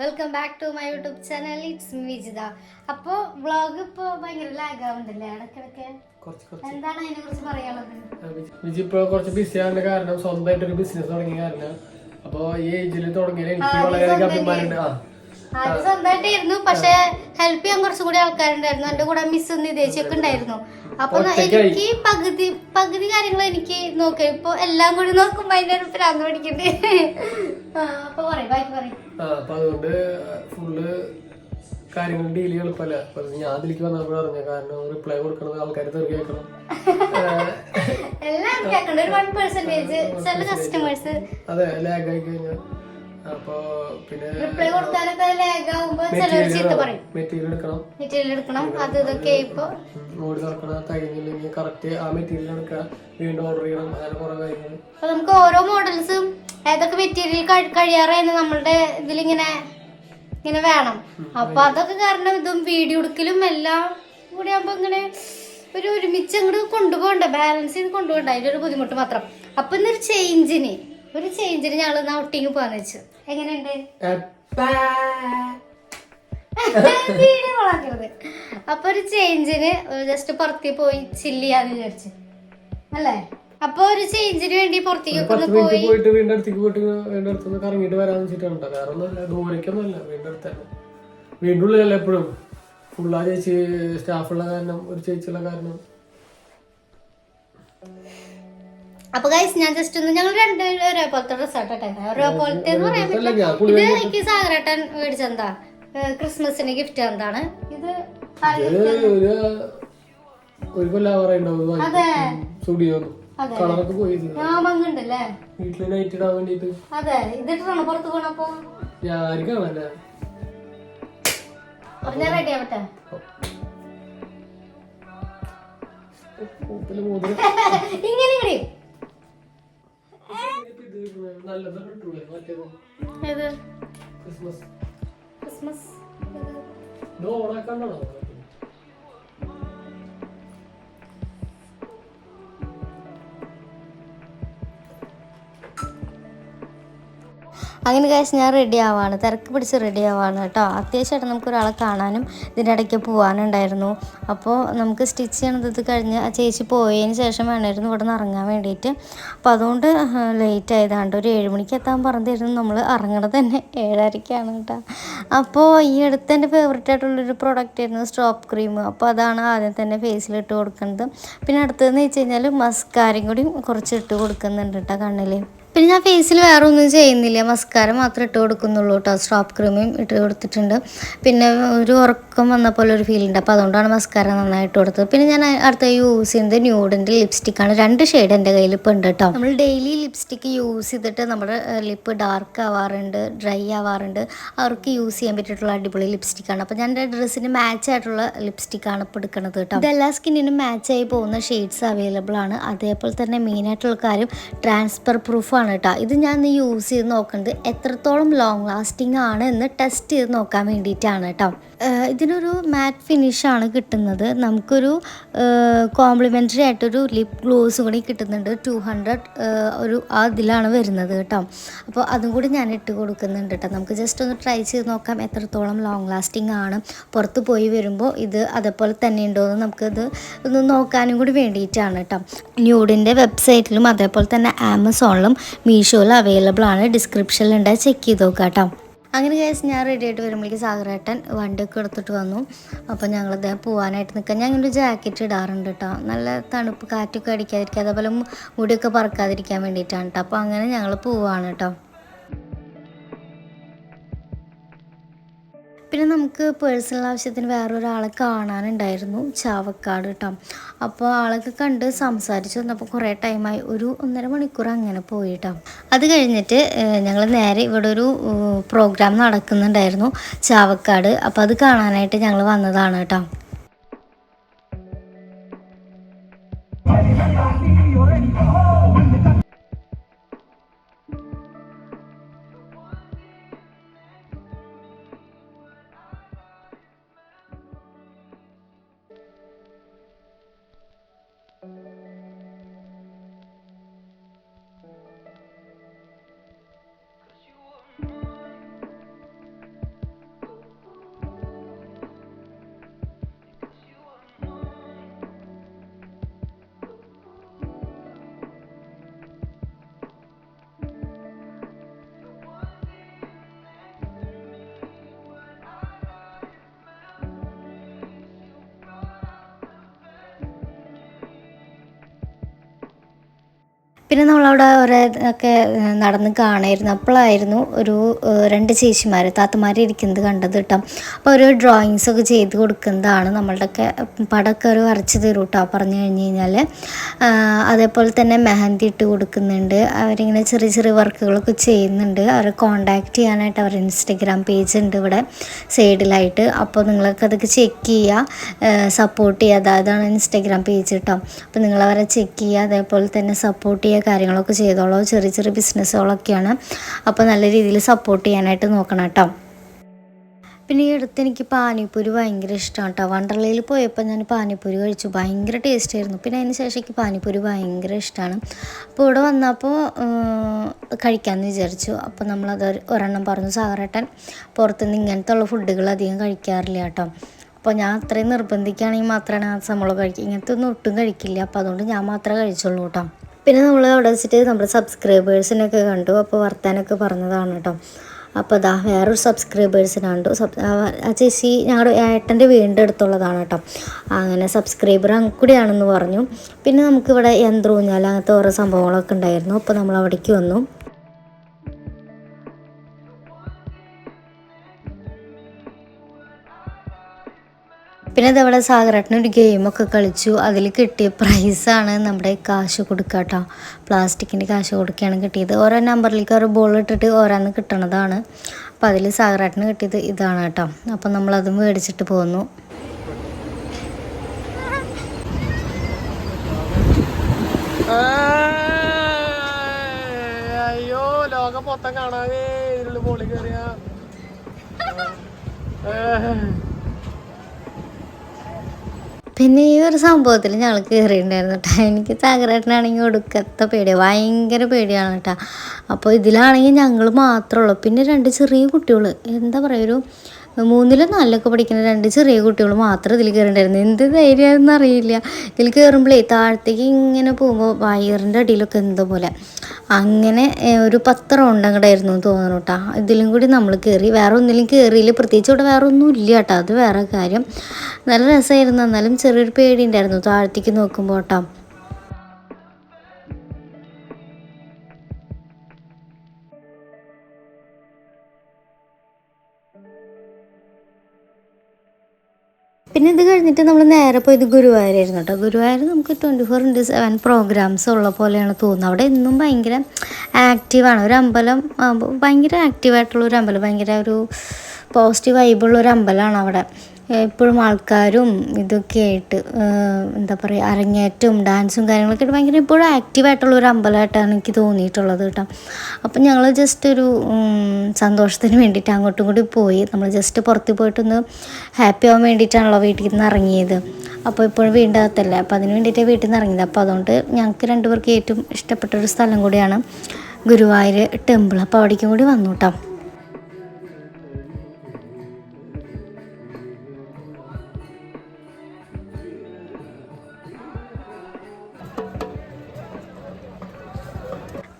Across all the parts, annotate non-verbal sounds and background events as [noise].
Welcome back to my YouTube channel it's Vijitha അപ്പോ vlog ഇപ്പോ ഭയങ്കര ലാഗ് ആവുന്നുണ്ടല്ലേ? ഇടയ്ക്കിടയ്ക്ക്. എന്താണ് അതിനെ കുറിച്ച് പറയാനുള്ളത്? വിജി- കുറച്ച് ബിസി കാരണം സ്വന്തമായിട്ട് ഒരു ബിസിനസ് തുടങ്ങിയ കാരണം. ഈ ഏജിൽ തുടങ്ങിയ എനിക്ക് വളരെയധികം അഭിമാനമുണ്ട്. ആ. ആദ്യം സ്വന്തമായിട്ടായിരുന്നു പക്ഷെ ഹെൽപ്പ് ചെയ്യാൻ കുറച്ചും കൂടി ആൾക്കാരുണ്ടായിരുന്നു. എന്റെ കൂടെ മിസ് നിതേശൊക്കെ ഉണ്ടായിരുന്നു. അപ്പൊ എനിക്ക് പകുതി പകുതി കാര്യങ്ങൾ എനിക്ക് നോക്കാം. ഇപ്പൊ എല്ലാം കൂടി നോക്കുമ്പോ അതിന്റെ ഒരു പ്രാന്ത് പഠിക്കണ്ടേ അപ്പൊ പറയും ബാക്കി പറയും. അപ്പൊ അതുകൊണ്ട് ഫുള്ള് കാര്യങ്ങൾ ഡീൽ എളുപ്പമല്ല ഞാൻ അതിലേക്ക് വന്നപ്പോൾ പറഞ്ഞു കാരണം റിപ്ലൈ കൊടുക്കണത് ആൾക്കാർ തെറി കേൾക്കണം. അതെ ലാഗ് ആയി കഴിഞ്ഞാൽ അപ്പൊ പിന്നെ മെറ്റീരിയൽ എടുക്കണം. മെറ്റീരിയൽ എടുക്കണം. അത് ഇതൊക്കെ ഇപ്പൊ ഓടി തുറക്കണം കഴിഞ്ഞില്ലെങ്കിൽ കറക്റ്റ് ആ മെറ്റീരിയൽ എടുക്കുക വീണ്ടും ഓർഡർ ചെയ്യണം. അങ്ങനെ കുറെ കാര്യങ്ങൾ അപ്പൊ നമുക്ക് ഓരോ മോഡൽസും ഏതൊക്കെ മെറ്റീരിയൽ കഴിയാറായിരുന്നു നമ്മളുടെ ഇതിലിങ്ങനെ ഇങ്ങനെ വേണം. അപ്പൊ അതൊക്കെ കാരണം ഇതും വീഡിയോ എടുക്കലും എല്ലാം കൂടി ആകുമ്പോ ഇങ്ങനെ ഒരു ഒരുമിച്ച് അങ്ങോട്ട് കൊണ്ടുപോകണ്ട. ബാലൻസ് ചെയ്ത് കൊണ്ടുപോകണ്ട. അതിന്റെ ഒരു ബുദ്ധിമുട്ട് മാത്രം. അപ്പൊ ഇന്നൊരു ചേഞ്ചിന് ഒരു ചേഞ്ചിന് ഞങ്ങൾ ഔട്ടിങ് പോകാന്ന് വെച്ചു. എങ്ങനെയുണ്ട്? അപ്പൊ ഒരു ചേഞ്ചിന് ജസ്റ്റ് പുറത്തേക്ക് പോയി ചില്ല് ചെയ്യാന്ന് വിചാരിച്ചു. അല്ലേ? അപ്പൊ ഒരു ചേഞ്ചിന് വേണ്ടി പുറത്തേക്ക് ഒന്ന് പോയി. പോയിട്ട് വീണ്ടും അടുത്തേക്ക് പോയിട്ട് വീണ്ടും കറങ്ങിയിട്ട് വരാന്ന് വെച്ചിട്ടാണ് കേട്ടോ. വേറെ ഒന്നുമല്ല ദൂരേക്കൊന്നുമല്ല വീണ്ടും അടുത്തല്ല വീണ്ടും ഉള്ളിലല്ല എപ്പോഴും? ഫുള്ളാ ചേച്ചി സ്റ്റാഫുള്ള കാരണം ഒരു ചേച്ചിയുള്ള കാരണം. അപ്പൊ ഗൈസ് ഞാൻ ജസ്റ്റ് ഒന്ന് ഞങ്ങൾ രണ്ടുപേരും ഒരേപോലത്തെ പോലത്തെ ഒരേപോലത്തെ എന്ന് പറയാൻ പറ്റില്ല. ഇത് എനിക്ക് സാഗരേട്ടൻ മേടിച്ചെന്താ ക്രിസ്മസിന് ഗിഫ്റ്റ് എന്താണ് ഇത് ഒരു ഒരു അതെ. കളറൊക്കെ പോയി വീട്ടിൽ നൈറ്റ് ഇടാൻ വേണ്ടിട്ട് അതെ. ഇതിട്ടാണ് പുറത്ത് പോണപ്പോ? ഞാൻ കാണാല്ലേ അപ്പൊ ഞാൻ റെഡി ആവട്ടെ. മൂത്തിൽ മൂതിൽ [laughs] ഇങ്ങനെ ക്രിസ്മസ്. ക്രിസ്മസ്. ഇത് അങ്ങനെ കാശ് ഞാൻ റെഡി ആവാണ്. തിരക്ക് പിടിച്ച് റെഡി ആവാണ് കേട്ടോ. അത്യാവശ്യമായിട്ട് നമുക്ക് ഒരാളെ കാണാനും ഇതിന്റെ ഇടയ്ക്ക് പോകാനുണ്ടായിരുന്നു അപ്പോൾ നമുക്ക് സ്റ്റിച്ച് ചെയ്യണത് കഴിഞ്ഞ് ആ ചേച്ചി പോയതിന് ശേഷം വേണമായിരുന്നു ഇവിടെ നിന്ന് ഇറങ്ങാൻ വേണ്ടിയിട്ട്. അപ്പോൾ അതുകൊണ്ട് ലേറ്റ് ആയതാണ്ട് ഒരു ഏഴ് മണിക്ക് എത്താൻ പറഞ്ഞിരുന്നു. നമ്മൾ ഇറങ്ങണത് തന്നെ ഏഴരയ്ക്കാണ് കേട്ടോ. അപ്പോൾ ഈ അടുത്ത് എന്റെ ഫേവറേറ്റ് ആയിട്ടുള്ളൊരു പ്രോഡക്റ്റ് ആയിരുന്നു സ്ട്രോപ്പ് ക്രീം അപ്പോൾ അതാണ് ആദ്യം തന്നെ ഫേസിലിട്ട് കൊടുക്കുന്നത് പിന്നെ അടുത്തതെന്ന് വെച്ച് കഴിഞ്ഞാൽ മസ്കാരയും കൂടി കുറച്ച് ഇട്ട് കൊടുക്കുന്നുണ്ട് കേട്ടോ കണ്ണിൽ പിന്നെ ഞാൻ ഫേസിൽ വേറെ ഒന്നും ചെയ്യുന്നില്ല. മസ്കാരം മാത്രം ഇട്ട് കൊടുക്കുന്നുള്ളൂ കേട്ടോ സ്ട്രോപ്പ് ക്രീമും ഇട്ട് കൊടുത്തിട്ടുണ്ട്. പിന്നെ ഒരു ഉറക്കം വന്ന പോലെ ഒരു ഫീൽ ഉണ്ട്. അപ്പോൾ അതുകൊണ്ടാണ് മസ്കാരം നന്നായിട്ട് കൊടുത്തത്. പിന്നെ ഞാൻ അടുത്ത യൂസ് ചെയ്യുന്നത് ന്യൂഡിന്റെ ലിപ്സ്റ്റിക്കാണ് രണ്ട് ഷെയ്ഡ് എന്റെ കയ്യിൽ ഇപ്പോൾ ഉണ്ട് കേട്ടോ നമ്മൾ ഡെയിലി ലിപ്സ്റ്റിക്ക് യൂസ് ചെയ്തിട്ട് നമ്മുടെ ലിപ്പ് ഡാർക്ക് ആവാറുണ്ട് ഡ്രൈ ആവാറുണ്ട്. അവർക്ക് യൂസ് ചെയ്യാൻ പറ്റിയിട്ടുള്ള അടിപൊളി ലിപ്സ്റ്റിക്കാണ് അപ്പോൾ ഞാൻ ഡ്രസ്സിന് മാച്ച് ആയിട്ടുള്ള ലിപ്സ്റ്റിക്കാണ് ഇപ്പോൾ എടുക്കുന്നത് കേട്ടോ ഇതെല്ലാ സ്കിന്നിനും മാച്ച് ആയി പോകുന്ന ഷെയ്ഡ്സ് അവൈലബിൾ ആണ്. അതേപോലെ തന്നെ മെയിനായിട്ടുള്ള കാര്യം ട്രാൻസ്ഫർ പ്രൂഫാണ് കേട്ടോ ഇത് ഞാൻ യൂസ് ചെയ്ത് നോക്കുന്നത് എത്രത്തോളം ലോങ് ലാസ്റ്റിംഗ് ആണ് എന്ന് ടെസ്റ്റ് ചെയ്ത് നോക്കാൻ വേണ്ടിയിട്ടാണ് കേട്ടോ ഇതിനൊരു മാറ്റ് ഫിനിഷാണ് കിട്ടുന്നത്. നമുക്കൊരു കോംപ്ലിമെന്ററി ആയിട്ടൊരു ലിപ് ഗ്ലോസ് കൂടി കിട്ടുന്നുണ്ട്. ടു ഹൺഡ്രഡ് ഒരു ആ ഇതിലാണ് വരുന്നത് കേട്ടോ അപ്പോൾ അതും കൂടി ഞാൻ ഇട്ട് കൊടുക്കുന്നുണ്ട് കേട്ടോ നമുക്ക് ജസ്റ്റ് ഒന്ന് ട്രൈ ചെയ്ത് നോക്കാം എത്രത്തോളം ലോങ് ലാസ്റ്റിംഗ് ആണ്. പുറത്ത് പോയി വരുമ്പോൾ ഇത് അതേപോലെ തന്നെ ഉണ്ടോ എന്ന് നമുക്കത് ഒന്ന് നോക്കാനും കൂടി വേണ്ടിയിട്ടാണ് കേട്ടോ ന്യൂഡിന്റെ വെബ്സൈറ്റിലും അതേപോലെ തന്നെ ആമസോണിലും മീഷോയിലും അവൈലബിൾ ആണ്. ഡിസ്ക്രിപ്ഷനിൽ ഡിസ്ക്രിപ്ഷനിലുണ്ട് ചെക്ക് ചെയ്ത് നോക്കാം കേട്ടോ. അങ്ങനെ കേസ് ഞാൻ റെഡി ആയിട്ട് വരുമ്പോഴേക്ക് സാഗരേട്ടൻ വണ്ടിയൊക്കെ എടുത്തിട്ട് വന്നു. അപ്പോൾ ഞങ്ങൾ ഇതേ പോകാനായിട്ട് നിൽക്കാം ഞാൻ ഇങ്ങനെ ഒരു ജാക്കറ്റ് ഇടാറുണ്ട് കേട്ടോ. നല്ല തണുപ്പ് കാറ്റൊക്കെ അടിക്കാതിരിക്കുക. അതേപോലെ മുടിയൊക്കെ പറക്കാതിരിക്കാൻ വേണ്ടിയിട്ടാണ് കേട്ടോ. അപ്പോൾ അങ്ങനെ ഞങ്ങൾ പോവാണ് കേട്ടോ. പിന്നെ നമുക്ക് പേഴ്സണൽ ആവശ്യത്തിന് വേറൊരാളെ കാണാനുണ്ടായിരുന്നു ചാവക്കാട് കേട്ടോ അപ്പോൾ ആളൊക്കെ കണ്ട് സംസാരിച്ചു വന്നപ്പോൾ കുറേ ടൈമായി ഒരു ഒന്നര മണിക്കൂർ അങ്ങനെ പോയിട്ടോ അത് കഴിഞ്ഞിട്ട് ഞങ്ങൾ നേരെ ഇവിടെ ഒരു പ്രോഗ്രാം നടക്കുന്നുണ്ടായിരുന്നു ചാവക്കാട്. അപ്പോൾ അത് കാണാനായിട്ട് ഞങ്ങൾ വന്നതാണ് കേട്ടോ പിന്നെ നമ്മളവിടെ ഓരോ ഒക്കെ നടന്ന് കാണായിരുന്നു. അപ്പോഴായിരുന്നു ഒരു രണ്ട് ചേച്ചിമാർ താത്തമാർ ഇരിക്കുന്നത് കണ്ടത് കേട്ടോ. അപ്പോൾ ഒരു ഡ്രോയിങ്സ് ഒക്കെ ചെയ്ത് കൊടുക്കുന്നതാണ് നമ്മളുടെയൊക്കെ പടമൊക്കെ ഒരു വരച്ച് തരും കേട്ടോ പറഞ്ഞു കഴിഞ്ഞ് കഴിഞ്ഞാൽ അതേപോലെ തന്നെ മെഹന്തി ഇട്ട് കൊടുക്കുന്നുണ്ട്. അവരിങ്ങനെ ചെറിയ ചെറിയ വർക്കുകളൊക്കെ ചെയ്യുന്നുണ്ട്. അവരെ കോണ്ടാക്ട് ചെയ്യാനായിട്ട് അവരുടെ ഇൻസ്റ്റഗ്രാം പേജ് ഉണ്ട് ഇവിടെ സൈഡിലായിട്ട്. അപ്പോൾ നിങ്ങളൊക്കെ അതൊക്കെ ചെക്ക് ചെയ്യുക സപ്പോർട്ട് ചെയ്യുക. അതാണ് ഇൻസ്റ്റഗ്രാം പേജ് കേട്ടോ. അപ്പോൾ നിങ്ങളവരെ ചെക്ക് ചെയ്യുക. അതേപോലെ തന്നെ സപ്പോർട്ട് ചെയ്യുക കാര്യങ്ങളൊക്കെ ചെയ്തോളൂ. ചെറിയ ചെറിയ ബിസിനസ്സുകളൊക്കെയാണ്. അപ്പോൾ നല്ല രീതിയിൽ സപ്പോർട്ട് ചെയ്യാനായിട്ട് നോക്കണം കേട്ടോ. പിന്നെ ഈ അടുത്ത് എനിക്ക് പാനിപ്പൂരി ഭയങ്കര ഇഷ്ടമാണ് കേട്ടോ. വണ്ടർലയിൽ പോയപ്പോൾ ഞാൻ പാനിപ്പൂരി കഴിച്ചു. ഭയങ്കര ടേസ്റ്റ് ആയിരുന്നു. പിന്നെ അതിന് ശേഷം എനിക്ക് പാനിപ്പൂരി ഭയങ്കര ഇഷ്ടമാണ്. അപ്പോൾ ഇവിടെ വന്നപ്പോൾ കഴിക്കാമെന്ന് വിചാരിച്ചു. അപ്പോൾ നമ്മളത് ഒരു- ഒരെണ്ണം പറഞ്ഞു സാറേട്ടൻ പുറത്തുനിന്ന് ഇങ്ങനത്തെ ഉള്ള ഫുഡുകൾ അധികം കഴിക്കാറില്ല കേട്ടോ. അപ്പോൾ ഞാൻ അത്രയും നിർബന്ധിക്കുകയാണെങ്കിൽ മാത്രമാണ് ആ സംഭവം കഴിക്കുക. ഇങ്ങനത്തെ ഒന്നും ഒട്ടും കഴിക്കില്ല. അപ്പോൾ അതുകൊണ്ട് ഞാൻ മാത്രമേ കഴിച്ചുള്ളൂ കേട്ടോ. പിന്നെ നമ്മൾ അവിടെ വെച്ചിട്ട് നമ്മുടെ സബ്സ്ക്രൈബേഴ്സിനൊക്കെ കണ്ടു. അപ്പോൾ വർത്താനൊക്കെ പറഞ്ഞതാണ് കേട്ടോ. അപ്പോൾ അതാ വേറൊരു സബ്സ്ക്രൈബേഴ്സിനെ കണ്ടു. സബ് ആ ചേച്ചി ഞങ്ങളുടെ ഏട്ടന്റെ വീടിന്റെ അടുത്തുള്ളതാണ് കേട്ടോ. അങ്ങനെ സബ്സ്ക്രൈബർ കൂടിയാണെന്ന് പറഞ്ഞു. പിന്നെ നമുക്കിവിടെ യന്ത്രം ഊഞ്ഞാൽ അങ്ങനത്തെ ഓരോ സംഭവങ്ങളൊക്കെ ഉണ്ടായിരുന്നു. അപ്പോൾ നമ്മൾ അവിടേക്ക് വന്നു. പിന്നെ ഇതവിടെ ഒരു ഗെയിമൊക്കെ കളിച്ചു. അതിൽ കിട്ടിയ പ്രൈസാണ് നമ്മുടെ കാശ് കൊടുക്കുക കേട്ടോ പ്ലാസ്റ്റിക്കിന്റെ കാശ് കൊടുക്കുകയാണ് കിട്ടിയത്. ഓരോ നമ്പറിലേക്ക് ഓരോ ബോൾ ഇട്ടിട്ട് ഓരോന്ന് കിട്ടണതാണ്. അപ്പോൾ അതിൽ സാഗരേട്ടന് കിട്ടിയത് ഇതാണ് കേട്ടോ അപ്പം നമ്മളത് മേടിച്ചിട്ട് പോന്നു. അയ്യോ ലോകം മൊത്തം കാണാനേ ഇതിനുള്ള പൊളി കയറിയ പിന്നെ ഈ ഒരു സംഭവത്തിൽ ഞങ്ങൾ കയറിയിട്ടുണ്ടായിരുന്നു കേട്ടോ എനിക്ക് സാഗരേട്ടനാണെങ്കിൽ ഒടുക്കത്തെ പേടിയാണ് ഭയങ്കര പേടിയാണ് കേട്ടോ അപ്പോൾ ഇതിലാണെങ്കിൽ ഞങ്ങൾ മാത്രമേ ഉള്ളൂ. പിന്നെ രണ്ട് ചെറിയ കുട്ടികൾ. എന്താ പറയുക ഒരു മൂന്നിലും നാലിലൊക്കെ പഠിക്കുന്ന രണ്ട് ചെറിയ കുട്ടികൾ മാത്രം ഇതിൽ കയറിണ്ടായിരുന്നു. എന്ത് ധൈര്യമാണെന്ന് അറിയില്ല. ഇതിൽ കയറുമ്പോഴേ താഴത്തേക്ക് ഇങ്ങനെ പോകുമ്പോൾ വയറിന്റെ അടിയിലൊക്കെ എന്തോ പോലെ. അങ്ങനെ ഒരു പത്ത് റൗണ്ട് അങ്ങോട്ടായിരുന്നു തോന്നുന്നു കേട്ടോ ഇതിലും കൂടി നമ്മൾ കയറി. വേറെ ഒന്നിലും കയറിയില്ല. പ്രത്യേകിച്ച് ഇവിടെ വേറെ ഒന്നും ഇല്ല കേട്ടോ അത് വേറെ കാര്യം. നല്ല രസമായിരുന്നു എന്നാലും ചെറിയൊരു പേടി ഉണ്ടായിരുന്നു താഴത്തേക്ക് നോക്കുമ്പോൾ കേട്ടോ പിന്നെ ഇത് കഴിഞ്ഞിട്ട് നമ്മൾ നേരെ പോയത് ഗുരുവായൂരായിരുന്നു കേട്ടോ ഗുരുവായൂർ നമുക്ക് twenty four into seven programs ഉള്ള പോലെയാണ് തോന്നുന്നത്. അവിടെ എന്നും ഭയങ്കര ആക്റ്റീവാണ് ഒരു അമ്പലം ഭയങ്കര ആക്റ്റീവായിട്ടുള്ള ഒരു അമ്പലം. ഭയങ്കര ഒരു പോസിറ്റീവ് വൈബുള്ള ഒരു അമ്പലമാണ് അവിടെ. എപ്പോഴും ആൾക്കാരും ഇതൊക്കെ ആയിട്ട് എന്താ പറയുക അരങ്ങേറ്റവും ഡാൻസും കാര്യങ്ങളൊക്കെ ആയിട്ട് ഭയങ്കര ഇപ്പോഴും ആക്റ്റീവായിട്ടുള്ള ഒരു അമ്പലമായിട്ടാണ് എനിക്ക് തോന്നിയിട്ടുള്ളത് കേട്ടോ. അപ്പം ഞങ്ങൾ ജസ്റ്റ് ഒരു സന്തോഷത്തിന് വേണ്ടിയിട്ട് അങ്ങോട്ടും കൂടി പോയി. നമ്മൾ ജസ്റ്റ് പുറത്ത് പോയിട്ടൊന്ന് ഹാപ്പി ആവാൻ വേണ്ടിയിട്ടാണല്ലോ വീട്ടിൽ നിന്ന് ഇറങ്ങിയത്. അപ്പോൾ ഇപ്പോഴും വീണ്ടാകത്തല്ലേ അപ്പോൾ അതിന് വേണ്ടിയിട്ട് വീട്ടിൽ നിന്ന് ഇറങ്ങിയത്. അപ്പോൾ അതുകൊണ്ട് ഞങ്ങൾക്ക് രണ്ടുപേർക്ക് ഏറ്റവും ഇഷ്ടപ്പെട്ട ഒരു സ്ഥലം കൂടിയാണ് ഗുരുവായൂർ ടെമ്പിൾ. അപ്പോൾ അവിടേക്കും കൂടി വന്നു കേട്ടോ.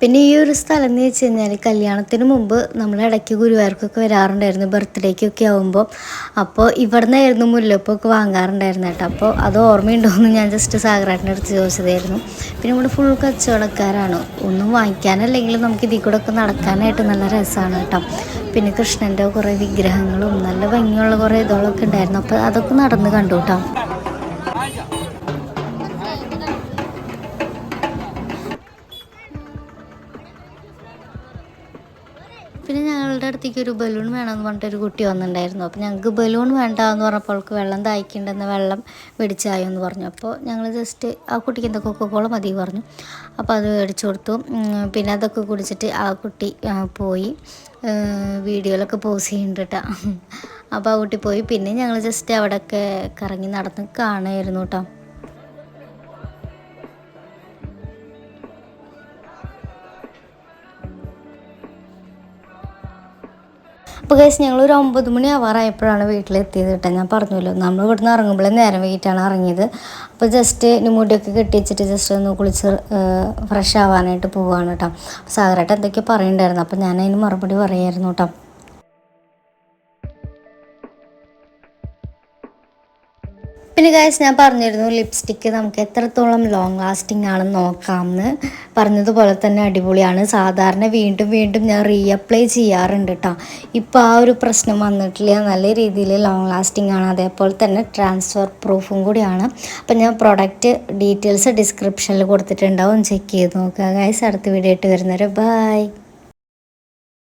പിന്നെ ഈ ഒരു സ്ഥലം എന്ന് വെച്ച് കഴിഞ്ഞാൽ കല്യാണത്തിന് മുമ്പ് നമ്മൾ ഇടയ്ക്ക് ഗുരുവായൂർക്കൊക്കെ വരാറുണ്ടായിരുന്നു. ബർത്ത്ഡേക്ക് ഒക്കെ ആകുമ്പോൾ അപ്പോൾ ഇവിടെ നിന്നായിരുന്നു മുല്ലപ്പൊക്കെ വാങ്ങാറുണ്ടായിരുന്നു കേട്ടോ. അപ്പോൾ അത് ഓർമ്മയുണ്ടോയെന്ന് ഞാൻ ജസ്റ്റ് സാഗറാട്ടിന്റെ അടുത്ത് ചോദിച്ചതായിരുന്നു. പിന്നെ ഇവിടെ ഫുൾ കച്ചവടക്കാരാണ്. ഒന്നും വാങ്ങിക്കാനല്ലെങ്കിലും നമുക്ക് ഇതിൽ കൂടെ ഒക്കെ നടക്കാനായിട്ട് നല്ല രസമാണ് കേട്ടോ. പിന്നെ കൃഷ്ണന്റെ കുറേ വിഗ്രഹങ്ങളും നല്ല ഭംഗിയുള്ള കുറേ ഇതുകളൊക്കെ ഉണ്ടായിരുന്നു. അപ്പോൾ അതൊക്കെ നടന്ന് കണ്ടു കേട്ടോ. അടുത്തേക്ക് ഒരു ബലൂൺ വേണമെന്ന് പറഞ്ഞിട്ട് ഒരു കുട്ടി വന്നിട്ടുണ്ടായിരുന്നു. അപ്പോൾ ഞങ്ങൾക്ക് ബലൂൺ വേണ്ട എന്ന് പറഞ്ഞപ്പോൾ അവൾക്ക് വെള്ളം ദാഹിക്കേണ്ടെന്ന് വെള്ളം മേടിച്ചായോ എന്ന് പറഞ്ഞു. അപ്പോൾ ഞങ്ങൾ ജസ്റ്റ് ആ കുട്ടിക്ക് എന്താ കൊക്കോള മതി പറഞ്ഞു. അപ്പോൾ അത് മേടിച്ചു കൊടുത്തു. പിന്നെ അതൊക്കെ കുടിച്ചിട്ട് ആ കുട്ടി പോയി. വീഡിയോയിലൊക്കെ പോസ് ചെയ്യുന്നുണ്ട് അപ്പോൾ ആ കുട്ടി പോയി. പിന്നെ ഞങ്ങൾ ജസ്റ്റ് അവിടെയൊക്കെ കറങ്ങി നടന്ന് കാണുമായിരുന്നു കേട്ടോ അപ്പോൾ കേസ് ഞങ്ങൾ ഒരു ഒമ്പത് മണി ആവാറായപ്പോഴാണ് വീട്ടിലെത്തിയത് കേട്ടോ. ഞാൻ പറഞ്ഞല്ലോ നമ്മൾ ഇവിടുന്ന് ഇറങ്ങുമ്പോഴേ നേരം വൈകിട്ടാണ് ഇറങ്ങിയത്. അപ്പോൾ ജസ്റ്റ് മുടിയൊക്കെ കെട്ടി വെച്ചിട്ട് ജസ്റ്റ് ഒന്ന് കുളിച്ച് ഫ്രഷ് ആവാനായിട്ട് പോവുകയാണ് കേട്ടോ. സാഗരായിട്ട് എന്തൊക്കെയോ പറയുന്നുണ്ടായിരുന്നു അപ്പോൾ ഞാൻ അതിന് മറുപടി പറയായിരുന്നു കേട്ടോ. പിന്നെ ഗൈസ് ഞാൻ പറഞ്ഞിരുന്നു ലിപ്സ്റ്റിക്ക് നമുക്ക് എത്രത്തോളം ലോങ് ലാസ്റ്റിംഗ് ആണെന്ന് നോക്കാമെന്ന് പറഞ്ഞതുപോലെ തന്നെ അടിപൊളിയാണ്. സാധാരണ വീണ്ടും വീണ്ടും ഞാൻ റീഅപ്ലൈ ചെയ്യാറുണ്ട് കേട്ടോ ഇപ്പോൾ ആ ഒരു പ്രശ്നം വന്നിട്ടില്ല. നല്ല രീതിയിൽ ലോങ് ലാസ്റ്റിംഗ് ആണ്. അതേപോലെ തന്നെ ട്രാൻസ്ഫർ പ്രൂഫും കൂടിയാണ്. അപ്പം ഞാൻ പ്രൊഡക്റ്റ് ഡീറ്റെയിൽസ് ഡിസ്ക്രിപ്ഷനിൽ കൊടുത്തിട്ടുണ്ടാവും. ചെക്ക് ചെയ്ത് നോക്കുക ഗൈസ് അടുത്ത വീഡിയോ ആയിട്ട് വരുന്നവരെ ബൈ